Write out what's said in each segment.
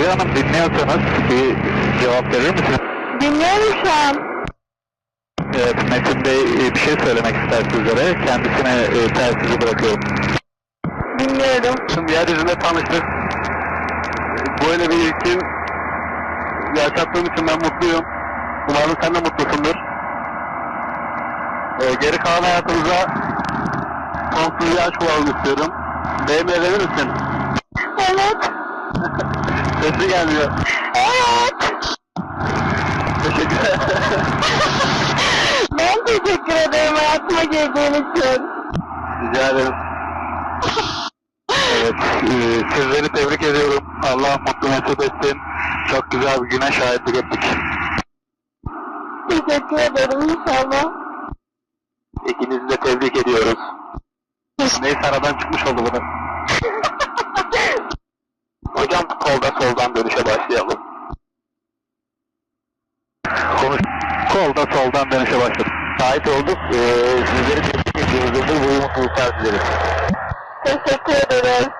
Hülya Hanım dinliyorsanız bir cevap verir misiniz? Dinliyorum şu an. Evet, Metin Bey e, bir şey söylemek ister sizlere. Kendisine e, telsizi bırakıyorum. Dinliyorum. Şimdi yeryüzünde tanıştık. Böyle bir ilkin yaşattığım için ben mutluyum. Umarım sen de mutlusundur. Ee, geri kalan hayatımıza sonsuz bir aşk istiyorum. Benimle evlenir misin? Evet. Sesi gelmiyor. Evet. Teşekkür Ben teşekkür ederim hayatıma girdiğin için. Rica ederim. Evet, e, sizleri tebrik ediyorum. Allah mutlu mesut etsin. Çok güzel bir güne şahitlik ettik. Teşekkür ederim inşallah. İkinizi de tebrik ediyoruz. Neyse aradan çıkmış oldu bu da. Hocam kolda soldan dönüşe başlayalım. Konuş. Kolda soldan dönüşe başladık. Şahit olduk. Ee, sizleri tebrik ediyoruz. Ömür boyu mutluluklar dileriz. Teşekkür ederim.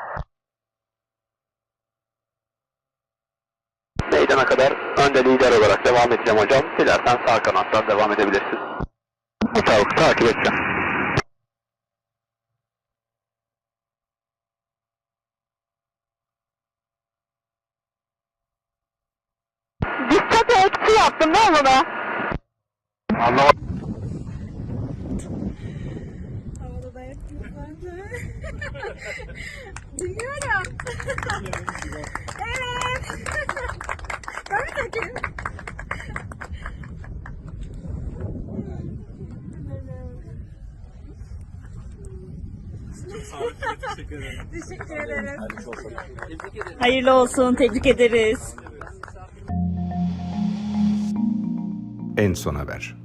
Meydana kadar önde lider olarak devam edeceğim hocam. Dilersen sağ kanattan devam edebilirsin. Bu tavuk takip edeceğim. Yaptın değil mi buna? Anlamadım. Havada dayak bence. Dinliyorum. evet. Ben mi çekeyim? Teşekkür ederim. Hayırlı olsun, tebrik ederiz. En son haber.